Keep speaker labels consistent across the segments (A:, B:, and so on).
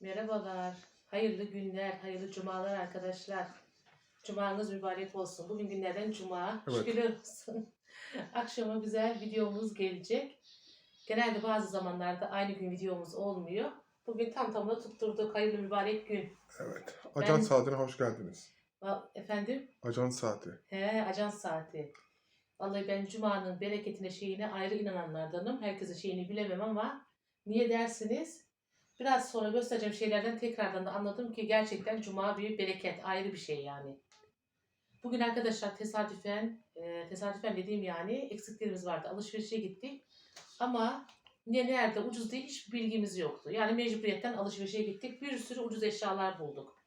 A: Merhabalar. Hayırlı günler, hayırlı cumalar arkadaşlar. Cumanız mübarek olsun. Bugün günlerden cuma.
B: Evet.
A: Şükürler olsun. Akşama güzel videomuz gelecek. Genelde bazı zamanlarda aynı gün videomuz olmuyor. Bugün tam tamına tutturduk. Hayırlı mübarek gün.
B: Evet. Ajan
A: Ben-
B: saatine hoş geldiniz.
A: Efendim?
B: Ajan saati.
A: He, ajans saati. Vallahi ben Cuma'nın bereketine şeyine ayrı inananlardanım. Herkesin şeyini bilemem ama niye dersiniz? Biraz sonra göstereceğim şeylerden tekrardan da anladım ki gerçekten Cuma bir bereket, ayrı bir şey yani. Bugün arkadaşlar tesadüfen, e, tesadüfen dediğim yani eksiklerimiz vardı. Alışverişe gittik. Ama ne nerede ucuz diye hiç bilgimiz yoktu. Yani mecburiyetten alışverişe gittik. Bir sürü ucuz eşyalar bulduk.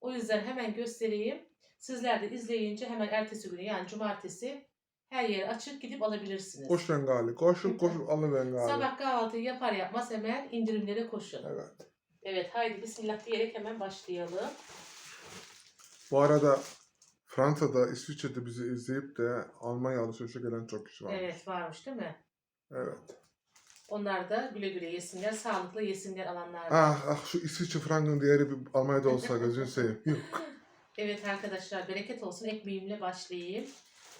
A: O yüzden hemen göstereyim. Sizler de izleyince hemen ertesi günü yani cumartesi her yere açık gidip alabilirsiniz.
B: Koş rengali. Koşup koşup alın rengali.
A: Sabah kahvaltıyı yapar yapmaz hemen indirimlere koşun. Evet,
B: Evet.
A: haydi bismillah diyerek hemen başlayalım.
B: Bu arada Fransa'da, İsviçre'de bizi izleyip de Almanya alışverişe gelen çok kişi var.
A: Evet varmış değil mi?
B: Evet.
A: Onlar da güle güle yesinler, sağlıklı yesinler alanlar. var.
B: Ah ah şu İsviçre frangın değeri bir Almanya'da olsa gözünü seveyim. Yok.
A: Evet arkadaşlar bereket olsun ekmeğimle başlayayım.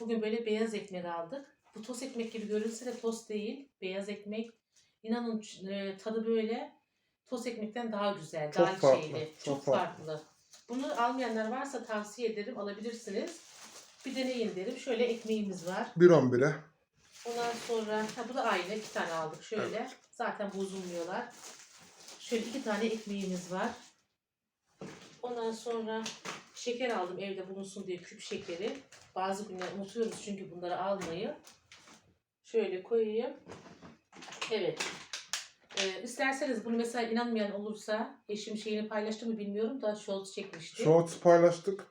A: Bugün böyle beyaz ekmek aldık. Bu tost ekmek gibi görünse de tost değil. Beyaz ekmek. İnanın e, tadı böyle tost ekmekten daha güzel,
B: Çok
A: daha
B: farklı,
A: şeyli.
B: çok
A: Çok,
B: farklı.
A: farklı. Bunu almayanlar varsa tavsiye ederim alabilirsiniz. Bir deneyin derim. Şöyle ekmeğimiz var.
B: 1.11'e.
A: Ondan sonra ha, bu da aynı. iki tane aldık şöyle.
B: Evet.
A: Zaten bozulmuyorlar. Şöyle iki tane ekmeğimiz var. Ondan sonra şeker aldım evde bulunsun diye küp şekeri. Bazı günler unutuyoruz çünkü bunları almayı. Şöyle koyayım. Evet. Ee, isterseniz bunu mesela inanmayan olursa eşim şeyini paylaştı mı bilmiyorum da Scholz çekmişti.
B: Shorts paylaştık.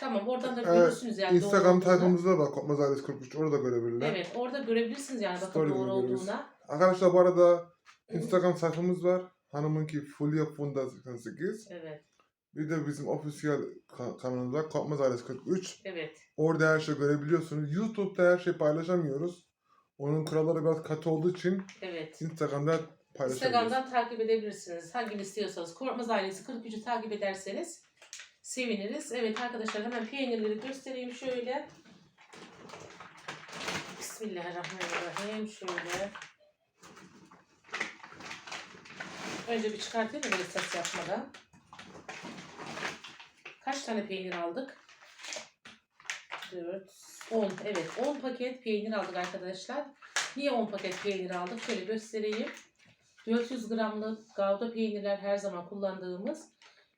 A: Tamam oradan da görürsünüz yani doğru
B: Instagram
A: olduğunu.
B: sayfamızda da Kopmaz Ailesi 43 orada görebilirler.
A: Evet orada görebilirsiniz yani bakın
B: Story'de
A: doğru
B: görürüz.
A: olduğuna.
B: Arkadaşlar bu arada Instagram sayfamız var. Hanımınki Fulya Funda 88.
A: Evet.
B: Bir de bizim ofisiyel ka- kanalımız var. Kopmaz Ailesi 43.
A: Evet.
B: Orada her şey görebiliyorsunuz. YouTube'da her şey paylaşamıyoruz. Onun kuralları biraz katı olduğu için
A: Evet.
B: Instagram'da paylaşabiliyoruz.
A: Instagram'dan takip edebilirsiniz. Hangini istiyorsanız. Korkmaz ailesi 43'ü takip ederseniz seviniriz. Evet arkadaşlar hemen peynirleri göstereyim şöyle. Bismillahirrahmanirrahim. Şöyle. Önce bir çıkartayım da böyle ses yapmadan. Kaç tane peynir aldık? 4, 10. Evet 10 paket peynir aldık arkadaşlar. Niye 10 paket peynir aldık? Şöyle göstereyim. 400 gramlık gavda peynirler her zaman kullandığımız.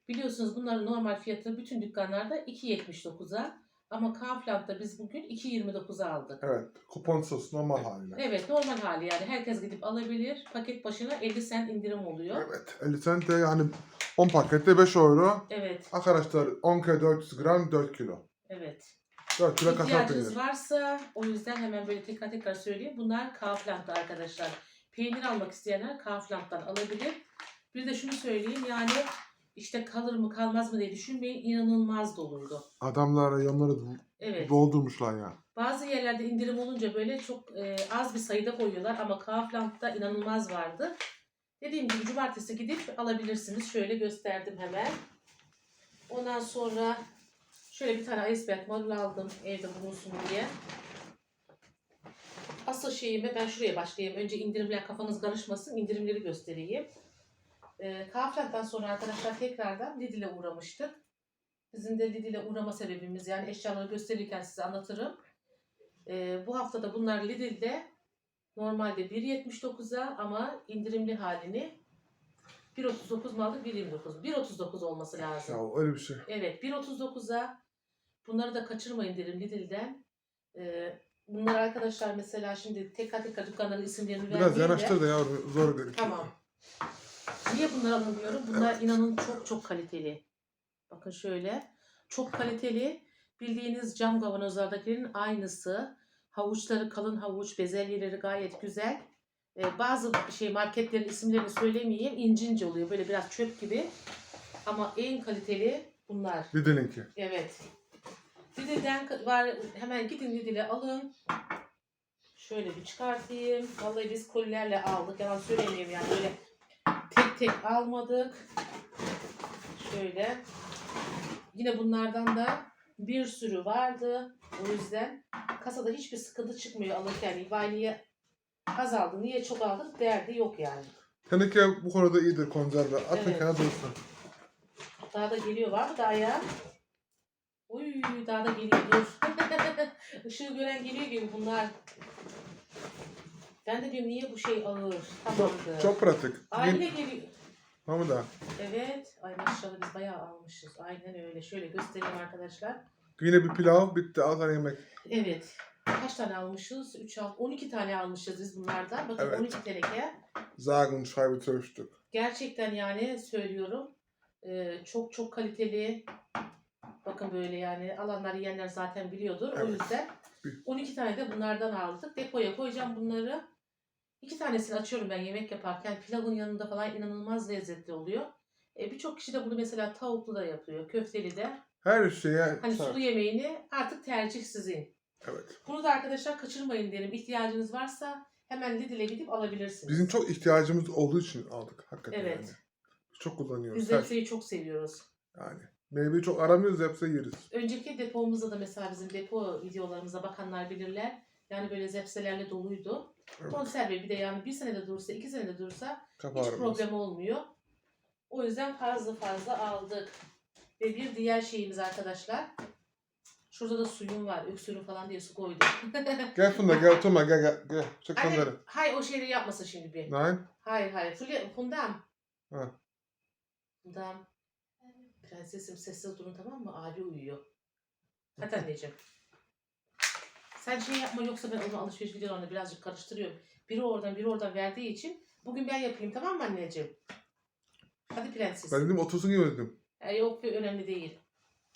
A: Biliyorsunuz bunların normal fiyatı bütün dükkanlarda 2.79'a. Ama Kaufland'da biz bugün 2.29'a aldık.
B: Evet. Kuponsuz normal haliyle.
A: Evet normal hali yani herkes gidip alabilir. Paket başına 50 cent indirim oluyor.
B: Evet. 50 cent de yani 10 pakette 5 euro.
A: Evet,
B: Arkadaşlar 10 kere 400 gram 4 kilo.
A: evet.
B: 4 kilo kasap
A: İhtiyacınız varsa o yüzden hemen böyle tekrar tekrar söyleyeyim. Bunlar Kaufland'da arkadaşlar. Peynir almak isteyenler Kaufland'dan alabilir. Bir de şunu söyleyeyim yani işte kalır mı kalmaz mı diye düşünmeyin inanılmaz doluydu.
B: Adamlar reyonları
A: Evet.
B: doldurmuşlar ya.
A: Bazı yerlerde indirim olunca böyle çok e, az bir sayıda koyuyorlar ama Kaufland'da inanılmaz vardı. Dediğim gibi cumartesi gidip alabilirsiniz. Şöyle gösterdim hemen. Ondan sonra şöyle bir tane iceberg marul aldım evde bulunsun diye. Asıl şeyimi ben şuraya başlayayım. Önce indirimler kafanız karışmasın. indirimleri göstereyim. E, Kaufland'dan sonra arkadaşlar tekrardan Lidl'e uğramıştık. Bizim de Lidl'e uğrama sebebimiz yani eşyaları gösterirken size anlatırım. Ee, bu hafta da bunlar Lidl'de normalde 1.79'a ama indirimli halini 1.39 mu aldık 1.29. 1.39 olması lazım.
B: Ya öyle bir şey.
A: Evet 1.39'a bunları da kaçırmayın derim Lidl'den. Ee, bunlar arkadaşlar mesela şimdi tekrar tekrar dükkanların isimlerini
B: Biraz
A: vermeyeyim de-
B: yanaştır da yavrum zor gözüküyor.
A: Tamam. Niye bunları alamıyorum? Bunlar inanın çok çok kaliteli. Bakın şöyle. Çok kaliteli. Bildiğiniz cam kavanozlardakilerin aynısı. Havuçları kalın havuç, bezelyeleri gayet güzel. Ee, bazı şey marketlerin isimlerini söylemeyeyim. ince ince oluyor. Böyle biraz çöp gibi. Ama en kaliteli bunlar.
B: Lidl'inki.
A: Evet. Lidl'den var hemen gidin Lidl'e alın. Şöyle bir çıkartayım. Vallahi biz kolilerle aldık. Yalan söylemeyeyim yani böyle tek tek almadık. Şöyle. Yine bunlardan da bir sürü vardı. O yüzden kasada hiçbir sıkıntı çıkmıyor alırken. İbay niye azaldı, niye çok aldık derdi yok yani.
B: Teneke bu konuda iyidir konserve. Atın
A: Evet.
B: kenara dursun.
A: Daha da geliyor var mı daha ya? Uy daha da geliyor dur. Işığı gören geliyor gibi bunlar. Ben de diyorum niye bu şey ağır? Tamamdır.
B: Çok, çok pratik.
A: Aile
B: Bugün
A: geliyor.
B: Tamam da.
A: Evet. Ay maşallah biz bayağı almışız. Aynen öyle. Şöyle göstereyim arkadaşlar.
B: Yine bir pilav bitti. Al sana yemek.
A: Evet. Kaç tane almışız? 3, 6, 12 tane almışız biz bunlardan. Bakın
B: Evet.
A: 12 teneke.
B: Sagen Scheibe Tröstük.
A: Gerçekten yani söylüyorum. e, çok çok kaliteli. Bakın böyle yani alanlar yiyenler zaten biliyordur. O
B: Evet.
A: yüzden
B: Bir-
A: 12 tane de bunlardan aldık. Depoya koyacağım bunları. İki tanesini açıyorum ben yemek yaparken. Pilavın yanında falan inanılmaz lezzetli oluyor. E, Birçok kişi de bunu mesela tavuklu da yapıyor. Köfteli de.
B: Her şeye
A: Hani sulu yemeğini artık tercih sizin.
B: Evet.
A: Bunu da arkadaşlar kaçırmayın derim. İhtiyacınız varsa hemen Lidl'e gidip alabilirsiniz.
B: Bizim çok ihtiyacımız olduğu için aldık hakikaten
A: Evet.
B: yani. Çok kullanıyoruz.
A: Biz
B: Her-
A: zepseyi çok seviyoruz.
B: yani. Meyveyi çok aramıyoruz hepsi yeriz.
A: Önceki depomuzda da mesela bizim depo videolarımıza bakanlar bilirler. Yani böyle zepselerle doluydu. Konserve bir de yani bir senede dursa, iki senede dursa hiç problem olmuyor. O yüzden fazla fazla aldık. Ve bir diğer şeyimiz arkadaşlar. Şurada da suyum var. Öksürüm falan diye su koydum.
B: Gel Funda gel oturma gel gel. gel. Çek
A: Hayır, hayır o şeyleri yapmasın şimdi bir.
B: Nein.
A: Hayır hayır. Fulya, Fundam.
B: Ha.
A: Fundam. Prensesim sessiz durun tamam mı? Abi uyuyor. Hadi anneciğim. Sen şey yapma yoksa ben onu alışveriş videolarını birazcık karıştırıyorum. Biri oradan biri oradan verdiği için bugün ben yapayım tamam mı anneciğim? Hadi prensesim.
B: Ben dedim otursun gibi dedim.
A: E, yok önemli değil.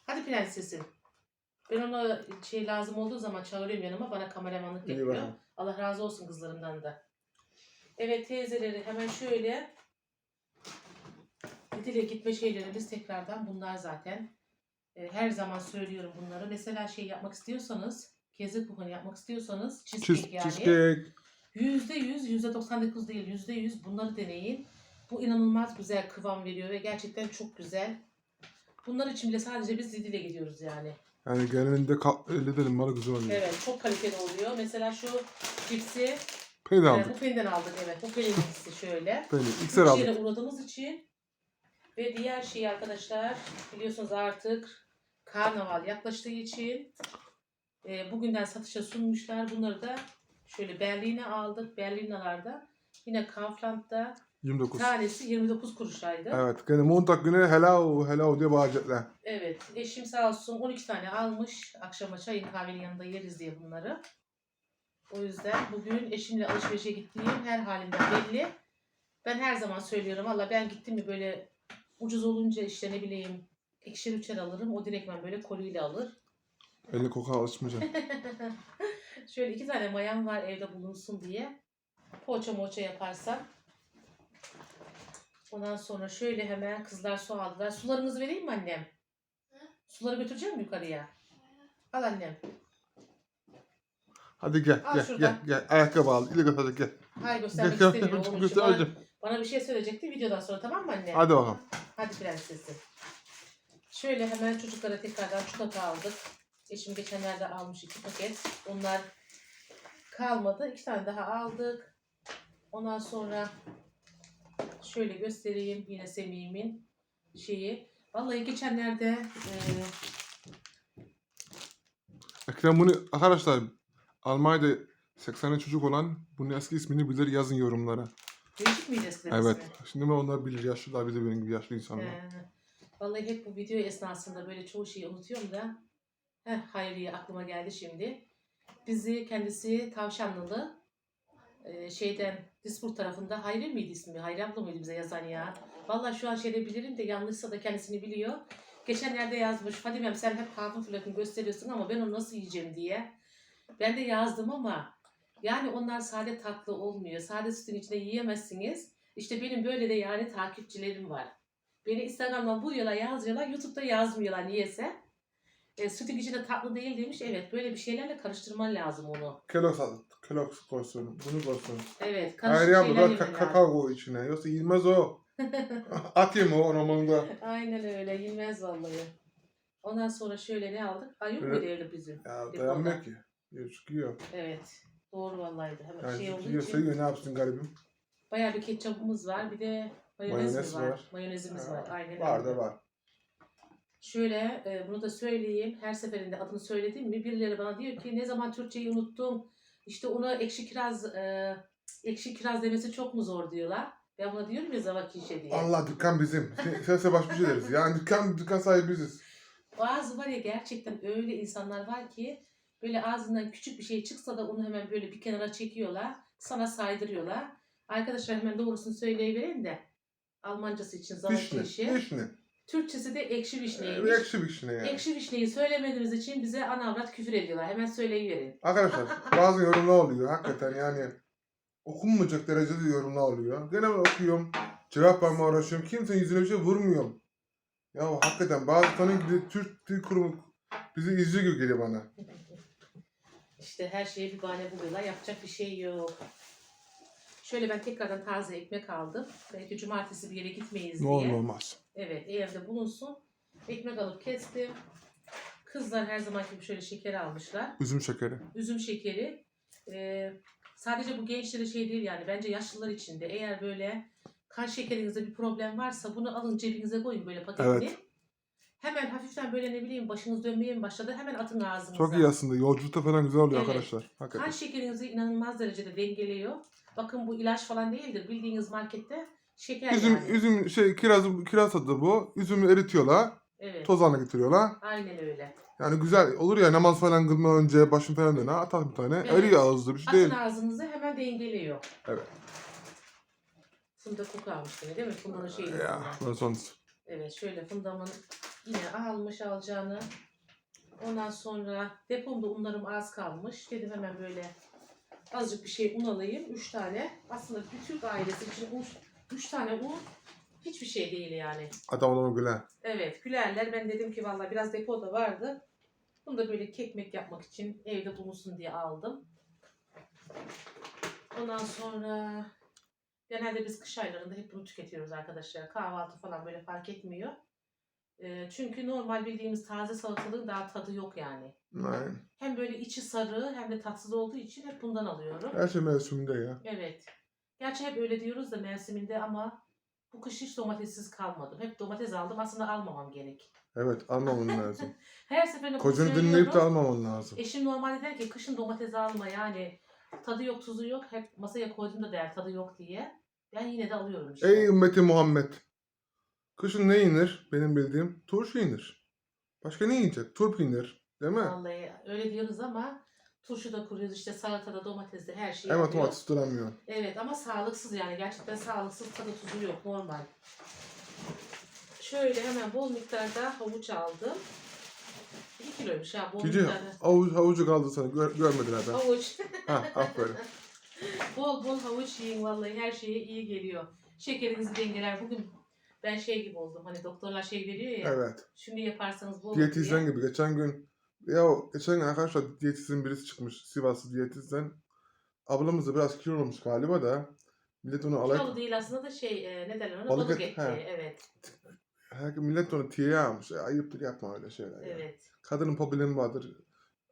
A: Hadi prensesim. Ben ona şey lazım olduğu zaman çağırıyorum yanıma bana kameramanlık
B: İyi
A: yapıyor.
B: bakalım.
A: Allah razı olsun kızlarından da. Evet teyzeleri hemen şöyle dile gitme şeylerimiz tekrardan bunlar zaten. E, her zaman söylüyorum bunları. Mesela şey yapmak istiyorsanız, gezi kupanı yapmak istiyorsanız cheesecake
B: Cheese,
A: yani.
B: cheesecake.
A: Yüzde yüz, yüzde 99 değil, yüzde yüz bunları deneyin. Bu inanılmaz güzel kıvam veriyor ve gerçekten çok güzel. Bunlar için bile sadece biz Lidl'e gidiyoruz yani.
B: Yani genelinde kal- elde edelim bana güzel oluyor.
A: Evet, çok kaliteli oluyor. Mesela şu cipsi
B: Peynir
A: e,
B: aldık.
A: bu penden aldık evet. Bu peynir cipsi şöyle.
B: Peynir. İksel aldık.
A: yere uğradığımız için ve diğer şey arkadaşlar biliyorsunuz artık karnaval yaklaştığı için e, bugünden satışa sunmuşlar. Bunları da şöyle Berlin'e aldık. Berlinalarda yine Kaufland'da
B: 29.
A: Tanesi 29 kuruşaydı. Evet.
B: Evet. Gene Montag günü hello hello diye bağıracaklar.
A: Eşim sağ olsun 12 tane almış. Akşama çayın kahvenin yanında yeriz diye bunları. O yüzden bugün eşimle alışverişe gittiğim her halimden belli. Ben her zaman söylüyorum. Valla ben gittim mi böyle ucuz olunca işte ne bileyim ikişer üçer alırım. O direktmen böyle koliyle alır.
B: Elini koka alışmayacak.
A: Şöyle iki tane mayam var evde bulunsun diye. Poğaça moça yaparsam. Ondan sonra şöyle hemen kızlar su aldılar. Sularınızı vereyim mi annem? Suları götüreceğim mi yukarıya? Al annem.
B: Hadi gel
A: Al
B: gel
A: şuradan.
B: gel gel. Ayakkabı al. İlik hadi gel.
A: Hayır göstermek
B: gel.
A: istemiyor.
B: gel,
A: Onun
B: gel,
A: için bana,
B: gel.
A: bana bir şey söyleyecekti videodan sonra tamam mı anne?
B: Hadi bakalım.
A: Hadi prensesim. Şöyle hemen çocuklara tekrardan çikolata aldık. Eşim geçenlerde almış iki paket. Onlar kalmadı. İki tane daha aldık. Ondan sonra şöyle göstereyim yine Semih'imin şeyi. Vallahi geçenlerde e,
B: Ekrem bunu arkadaşlar Almanya'da 80'li çocuk olan bunun eski ismini bilir yazın yorumlara.
A: değişik miydi eskiden
B: Evet.
A: ismi?
B: Şimdi ben onlar bilir yaşlılar bize benim gibi yaşlı insanlar.
A: Ee, vallahi hep bu video esnasında böyle çoğu şeyi unutuyorum da heh, Hayriye aklıma geldi şimdi. Bizi kendisi Tavşanlılı e, şeyden Dispur tarafında Hayri miydi ismi? Hayri abla mıydı bize yazan ya? Vallahi şu an şeyde bilirim de yanlışsa da kendisini biliyor. Geçenlerde yazmış Fadimem sen hep hafif flakını gösteriyorsun ama ben onu nasıl yiyeceğim diye. Ben de yazdım ama yani onlar sade tatlı olmuyor. Sade sütün içinde yiyemezsiniz. İşte benim böyle de yani takipçilerim var. Beni Instagram'dan buluyorlar, yazıyorlar. YouTube'da yazmıyorlar niyeyse. E, sütün içinde tatlı değil demiş. Evet böyle bir şeylerle karıştırman lazım onu.
B: Kellogg's al. Kellogg's koysun. Bunu koysun.
A: Evet karışık
B: ya
A: şeyler
B: burada
A: yemen lazım.
B: kakao koy içine. Yoksa yenmez o. Atayım o ormanda.
A: Aynen öyle. Yenmez vallahi. Ondan sonra şöyle ne aldık? Ay yok
B: Evet.
A: mu değerli bizim?
B: Ya
A: Depoda.
B: dayanmıyor ki. Çıkıyor.
A: Evet. Doğru vallahi. de. Hemen
B: Yani
A: şey olduğu için.
B: yiyor ne yapsın garibim.
A: Bayağı bir ketçapımız var. Bir de mayonez,
B: Mayonez
A: var?
B: var.
A: Mayonezimiz var. Aynen
B: Var da var.
A: Şöyle e, bunu da söyleyeyim. Her seferinde adını söyledim mi birileri bana diyor ki ne zaman Türkçeyi unuttum. İşte ona ekşi kiraz e, ekşi kiraz demesi çok mu zor diyorlar. Ben buna diyorum ya zavakişe diye.
B: Allah dükkan bizim. Sese baş bir şey deriz. Yani dükkan, dükkan sahibi biziz.
A: Bazı var ya gerçekten öyle insanlar var ki böyle ağzından küçük bir şey çıksa da onu hemen böyle bir kenara çekiyorlar. Sana saydırıyorlar. Arkadaşlar hemen doğrusunu söyleyivereyim de. Almancası için
B: Vişne.
A: zavakişi.
B: Vişne.
A: Türkçesi de ekşi
B: Ee,
A: vişneymiş.
B: Ekşi vişne yani.
A: Ekşi vişneyi söylemediğimiz için bize ana avrat küfür ediyorlar. Hemen söyleyiverin.
B: Arkadaşlar bazı yorumlar oluyor hakikaten yani okunmayacak derecede yorumlar oluyor. Gene ben okuyorum, cevap vermeye uğraşıyorum. Kimsenin yüzüne bir şey vurmuyorum. Ya hakikaten bazı tanın gibi Türk Dil Kurumu bizi izliyor gibi geliyor bana.
A: İşte her şeye bir bahane buluyorlar. Yapacak bir şey yok. Şöyle ben tekrardan taze ekmek aldım. Belki cumartesi bir yere gitmeyiz
B: Ne
A: diye.
B: olur ne olmaz.
A: Evet evde bulunsun. Ekmek alıp kestim. Kızlar her zamanki gibi şöyle şeker almışlar.
B: Üzüm şekeri.
A: Üzüm şekeri. Ee, sadece bu gençlere şey değil yani. Bence yaşlılar için de. Eğer böyle kan şekerinizde bir problem varsa bunu alın cebinize koyun böyle paketini.
B: Evet.
A: Hemen hafiften böyle ne bileyim başınız dönmeye mi başladı hemen atın ağzınıza.
B: Çok iyi aslında. Yolculukta falan güzel oluyor
A: Evet.
B: arkadaşlar.
A: Kan
B: Hakikaten.
A: şekerinizi inanılmaz derecede dengeliyor. Bakın bu ilaç falan değildir. Bildiğiniz markette şeker
B: Üzüm,
A: yani.
B: üzüm şey kiraz, kiraz tadı bu. Üzümü eritiyorlar.
A: Evet.
B: Toz haline getiriyorlar.
A: Aynen öyle.
B: Yani güzel olur ya namaz falan kılma önce başım falan döner atar bir tane.
A: Evet.
B: Eriyor ağızda bir şey
A: Atın
B: değil.
A: ağzınızı hemen dengeliyor.
B: Evet.
A: Fındık koku almış yine değil mi? Fındığın şeyi.
B: Ya ben son
A: Evet şöyle fındamın yine almış alacağını. Ondan sonra depomda unlarım az kalmış. Dedim hemen böyle azıcık bir şey un alayım. Üç tane. Aslında Türk ailesi için un, üç tane un hiçbir şey değil yani.
B: adam adamı güler.
A: Evet gülerler. Ben dedim ki vallahi biraz depoda vardı. Bunu da böyle kekmek yapmak için evde bulunsun diye aldım. Ondan sonra genelde biz kış aylarında hep bunu tüketiyoruz arkadaşlar. Kahvaltı falan böyle fark etmiyor. Ee, çünkü normal bildiğimiz taze salatalığın daha tadı yok yani.
B: Aynen.
A: Hem böyle içi sarı hem de tatsız olduğu için hep bundan alıyorum.
B: Her şey mevsiminde ya.
A: Evet. Gerçi hep öyle diyoruz da mevsiminde ama bu kış hiç domatessiz kalmadım. Hep domates aldım. Aslında almamam gerek.
B: Evet almaman lazım.
A: Her seferinde
B: Kocanı
A: söylüyorum.
B: dinleyip de almaman lazım.
A: Eşim normalde der ki kışın domates alma yani tadı yok tuzu yok. Hep masaya koyduğumda der tadı yok diye. Ben yine de alıyorum işte.
B: Ey ümmeti Muhammed. Kışın ne yenir? Benim bildiğim turşu yenir. Başka ne yiyecek? Turp yenir. Değil mi?
A: Vallahi öyle diyoruz ama turşu da kuruyoruz işte salatada domatesde her şeyi
B: Hemen
A: yapıyoruz.
B: domates duramıyor.
A: Evet ama sağlıksız yani gerçekten sağlıksız tadı tuzu yok normal. Şöyle hemen bol miktarda havuç aldım. 2 kiloymuş ha bol
B: Cici
A: miktarda.
B: havuç, havucu kaldı sana. Gör, görmediler ben.
A: Havuç.
B: ha aferin.
A: bol bol havuç yiyin vallahi her şeye iyi geliyor. Şekerinizi dengeler. Bugün ben şey gibi oldum hani doktorlar şey veriyor ya.
B: Evet.
A: Şunu yaparsanız bu olur
B: Diyetisyen
A: diye.
B: gibi. Geçen gün ya geçen gün arkadaşlar diyetisyen birisi çıkmış. Sivaslı diyetisyen. Ablamız da biraz kilo olmuş galiba da. Millet onu alay...
A: Kilolu değil aslında da şey e, ne derler ona
B: Balık
A: balık,
B: et,
A: eti.
B: he.
A: Evet.
B: Her millet onu tiye almış. Ya, ayıptır yapma öyle şeyler. ya.
A: Evet.
B: Kadının problemi vardır.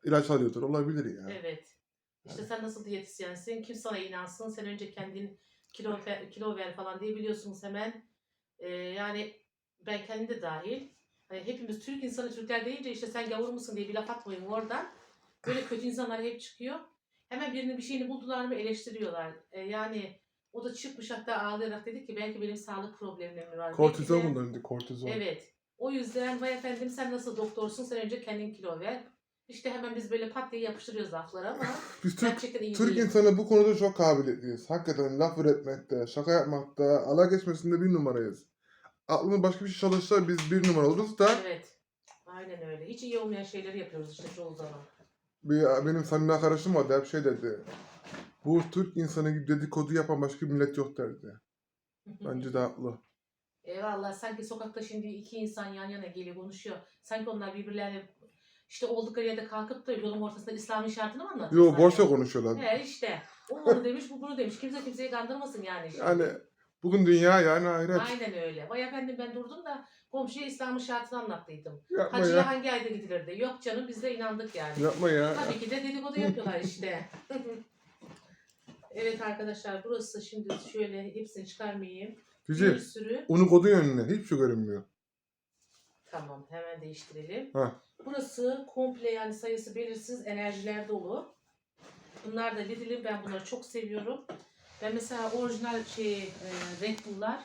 B: İlaç alıyordur. Olabilir ya.
A: Evet. İşte sen nasıl diyetisyensin? Kim sana inansın? Sen önce kendin kilo ver, kilo ver falan diye biliyorsunuz hemen. Ee, yani ben kendim de dahil. Hani hepimiz Türk insanı Türkler deyince işte sen gavur musun diye bir laf atmayın oradan. Böyle kötü insanlar hep çıkıyor. Hemen birinin bir şeyini buldular mı eleştiriyorlar. Ee, yani o da çıkmış hatta ağlayarak dedi ki belki benim sağlık problemlerim var. Belki
B: Kortizon
A: de-
B: kortizon.
A: Evet. O yüzden vay efendim sen nasıl doktorsun sen önce kendin kilo ver. İşte hemen biz böyle pat diye yapıştırıyoruz lafları ama
B: Biz Türk,
A: gerçekten iyi
B: Türk
A: değil.
B: insanı bu konuda çok kabiliyetliyiz. Hakikaten laf üretmekte, şaka yapmakta, alay geçmesinde bir numarayız. Aklımız başka bir şey çalışsa biz bir numara oluruz da
A: Evet. Aynen öyle. Hiç iyi olmayan şeyleri yapıyoruz işte çoğu zaman.
B: bir, benim samimi arkadaşım vardı hep şey dedi. Bu Türk insanı gibi dedikodu yapan başka bir millet yok derdi. Bence de haklı.
A: Eyvallah sanki sokakta şimdi iki insan yan yana geliyor konuşuyor. Sanki onlar birbirlerine işte oldukları yerde kalkıp da yolun ortasında İslami şartını mı anlatıyor?
B: Yo
A: sanki?
B: boşa konuşuyorlar.
A: He işte. O onu demiş bu bunu demiş. Kimse kimseyi kandırmasın yani. Şimdi.
B: Yani Bugün dünya yani ahiret.
A: Aynen öyle. Vay efendim ben durdum da komşuya İslam'ın şartını anlattıydım.
B: Yapma
A: Hacıya
B: ya.
A: hangi ayda gidilirdi? Yok canım biz de inandık yani.
B: Yapma ya.
A: Tabii ki de dedikodu yapıyorlar işte. evet arkadaşlar burası şimdi şöyle hepsini çıkarmayayım. Bir
B: Güzel.
A: sürü.
B: Onu kodu önüne. Hiçbir şey görünmüyor.
A: Tamam hemen değiştirelim.
B: Heh.
A: Burası komple yani sayısı belirsiz enerjiler dolu. Bunlar da Lidl'in ben bunları çok seviyorum. Ben mesela orijinal şey e, Red Bull'lar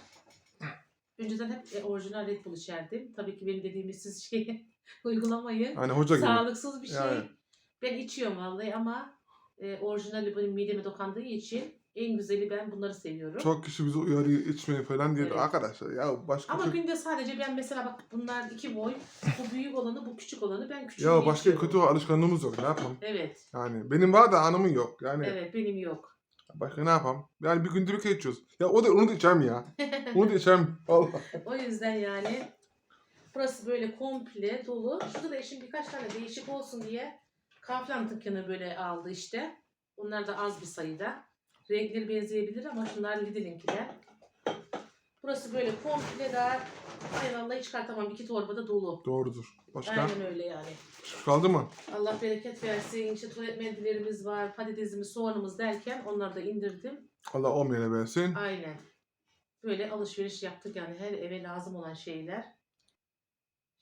A: önceden hep e, orijinal Red Bull içerdim. Tabii ki benim dediğimi siz şey uygulamayın.
B: Hani hoca gibi.
A: Sağlıksız bir şey.
B: Yani.
A: Ben içiyorum vallahi ama e, orijinali benim mideme dokandığı için en güzeli ben bunları seviyorum.
B: Çok kişi bizi uyarıyor içmeyin falan diyor.
A: Evet.
B: Arkadaşlar ya başka
A: Ama
B: kötü...
A: günde sadece ben mesela bak bunlar iki boy. Bu büyük olanı bu küçük olanı ben küçüğünü
B: Ya başka
A: içiyorum.
B: kötü alışkanlığımız yok. Ne yapalım?
A: Evet.
B: Yani benim var da hanımın yok. Yani
A: Evet benim yok.
B: Başka ne yapalım? Yani bir günde bir kere içiyoruz. Ya o da onu da içeceğim ya. Onu da içeceğim. Allah.
A: O yüzden yani burası böyle komple dolu. Şurada da eşim birkaç tane değişik olsun diye Kaufland dükkanı böyle aldı işte. Bunlar da az bir sayıda. Renkleri benzeyebilir ama şunlar Lidl'inkiler. Burası böyle komple daha ay vallahi çıkartamam. iki torbada dolu.
B: Doğrudur. Başka?
A: Aynen öyle yani.
B: Kaldı mı?
A: Allah bereket versin. İşte tuvalet mendillerimiz var, patatesimiz, soğanımız derken onları da indirdim.
B: Allah olmayana versin.
A: Aynen. Böyle alışveriş yaptık yani her eve lazım olan şeyler.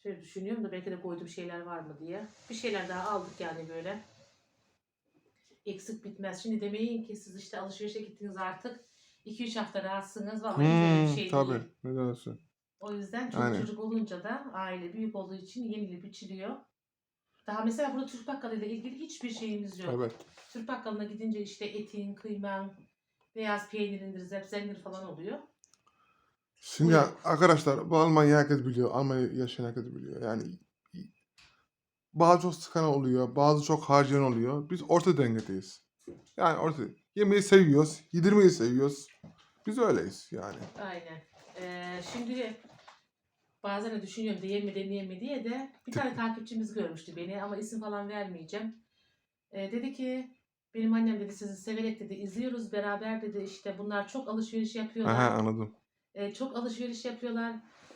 A: Şöyle düşünüyorum da belki de koyduğum şeyler var mı diye. Bir şeyler daha aldık yani böyle. Eksik bitmez. Şimdi demeyin ki siz işte alışverişe gittiniz artık. 2-3 hafta rahatsınız. Vallahi güzel bir
B: Hmm,
A: şey
B: tabii.
A: değil.
B: Ne dersin?
A: O yüzden çocuk
B: Aynen.
A: çocuk olunca da aile büyük olduğu için yenilip içiliyor. Daha mesela burada Türk bakkalıyla ilgili hiçbir şeyimiz yok.
B: Evet.
A: Türk bakkalına gidince işte etin, kıyman, beyaz peynirindir, zepsendir falan oluyor.
B: Şimdi
A: Buyurun.
B: arkadaşlar bu Almanya herkes biliyor. Almanya yaşayan herkes biliyor. Yani bazı çok sıkan oluyor. Bazı çok harcayan oluyor. Biz orta dengedeyiz. Yani orta. Yemeği seviyoruz. Yedirmeyi seviyoruz. Biz öyleyiz yani.
A: Aynen. Ee, şimdi bazen de düşünüyorum değer mi demeye mi diye de bir tane takipçimiz görmüştü beni ama isim falan vermeyeceğim. Ee, dedi ki benim annem dedi sizi severek dedi izliyoruz beraber dedi işte bunlar çok alışveriş yapıyorlar.
B: Aha anladım.
A: Ee, çok alışveriş yapıyorlar.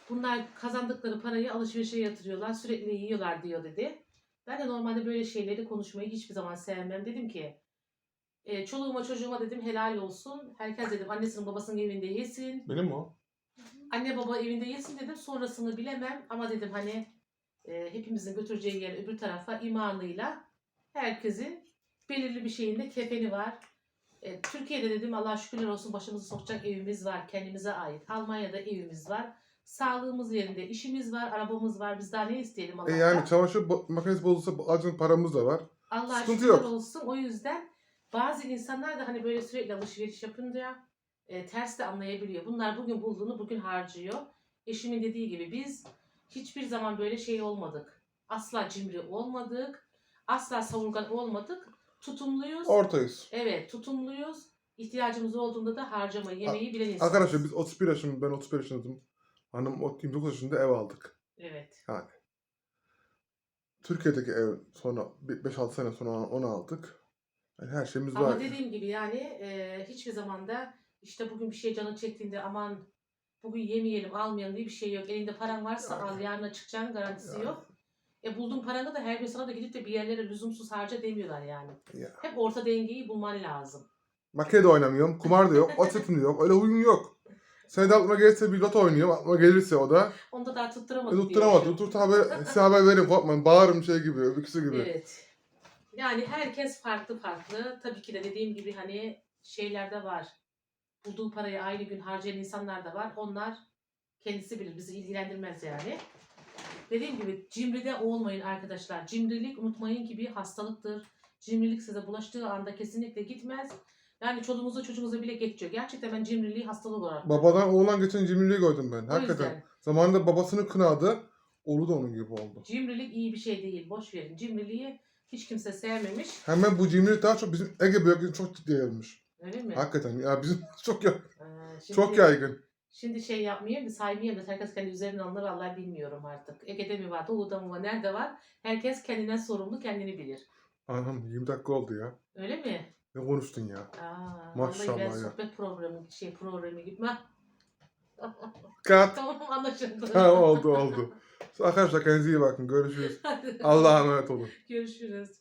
A: Bunlar kazandıkları parayı alışverişe yatırıyorlar. Sürekli yiyorlar diyor dedi. Ben de normalde böyle şeyleri konuşmayı hiçbir zaman sevmem. Dedim ki e, çoluğuma çocuğuma dedim helal olsun. Herkes dedim annesinin babasının evinde yesin.
B: Benim o.
A: Anne baba evinde yesin dedim. Sonrasını bilemem. Ama dedim hani e, hepimizin götüreceği yer öbür tarafa imanıyla herkesin belirli bir şeyinde kefeni var. E, Türkiye'de dedim Allah şükürler olsun başımızı sokacak evimiz var. Kendimize ait. Almanya'da evimiz var. Sağlığımız yerinde. işimiz var. Arabamız var. Biz daha ne isteyelim
B: E
A: Allah'tan?
B: yani çamaşır makinesi bozulsa acın paramız da var.
A: Allah
B: Sıkıntı
A: şükürler
B: yok.
A: olsun. O yüzden bazı insanlar da hani böyle sürekli alışveriş yapınca e, ters de anlayabiliyor. Bunlar bugün bulduğunu bugün harcıyor. Eşimin dediği gibi biz hiçbir zaman böyle şey olmadık. Asla cimri olmadık. Asla savurgan olmadık. Tutumluyuz.
B: Ortayız.
A: evet tutumluyuz. İhtiyacımız olduğunda da harcamayı, yemeyi bilen insanız.
B: Arkadaşlar biz 31 yaşım, ben 31 yaşındayım. Hanım o 29 yaşında ev aldık.
A: Evet.
B: Türkiye'deki ev sonra 5-6 sene sonra onu aldık. Yani her şeyimiz
A: Ama
B: var.
A: dediğim gibi yani e, hiçbir zaman da işte bugün bir şey canın çektiğinde aman bugün yemeyelim almayalım diye bir şey yok. Elinde paran varsa
B: Yani.
A: al yarına çıkacağın garantisi
B: Yani.
A: yok. E bulduğun paranı da her gün sana da gidip de bir yerlere lüzumsuz harca demiyorlar yani.
B: Ya.
A: Hep orta dengeyi bulman lazım.
B: Makine de oynamıyorum, kumar da yok, atletim de yok. Öyle huyum yok. Sen de aklıma gelirse bir loto oynuyorum. Aklıma gelirse o da.
A: Onda daha
B: E, tutturamadım.
A: diyorsun.
B: Tut haber, size haber verin korkmayın. Bağırırım şey gibi, öbürküsü gibi.
A: Evet. Yani herkes farklı farklı. Tabii ki de dediğim gibi hani şeylerde var. Bulduğu parayı aynı gün harcayan insanlar da var. Onlar kendisi bilir. Bizi ilgilendirmez yani. Dediğim gibi cimride olmayın arkadaşlar. Cimrilik unutmayın ki bir hastalıktır. Cimrilik size bulaştığı anda kesinlikle gitmez. Yani çoluğumuza çocuğumuza bile geçiyor. Gerçekten ben cimriliği hastalık olarak.
B: Babadan oğlan geçen cimriliği gördüm ben.
A: O
B: Hakikaten.
A: yüzden
B: Zamanında babasını kınadı. Oğlu da onun gibi oldu.
A: cimrilik iyi bir şey değil. Boş verin. Cimriliği hiç kimse sevmemiş.
B: Hemen bu cimrilik daha çok bizim Ege bölgesinde çok ciddi yayılmış.
A: Öyle mi?
B: Hakikaten ya bizim çok ya,
A: Ee, şimdi-
B: çok yaygın.
A: Şimdi şey yapmayayım da saymayayım da herkes kendi üzerine alınır vallahi bilmiyorum artık. Ege'de mi var, Doğu'da mı var, nerede var? Herkes kendinden sorumlu, kendini bilir.
B: Anam 20 dakika oldu ya.
A: Öyle mi?
B: Ne konuştun ya?
A: Aa,
B: Maşallah
A: vallahi ben
B: ya.
A: sohbet programı, şey programı gibi. Hah,
B: Kat.
A: tamam anlaşıldı.
B: Tamam oldu oldu. Arkadaşlar kendinize iyi bakın. Görüşürüz. Allah'a emanet olun.
A: Görüşürüz.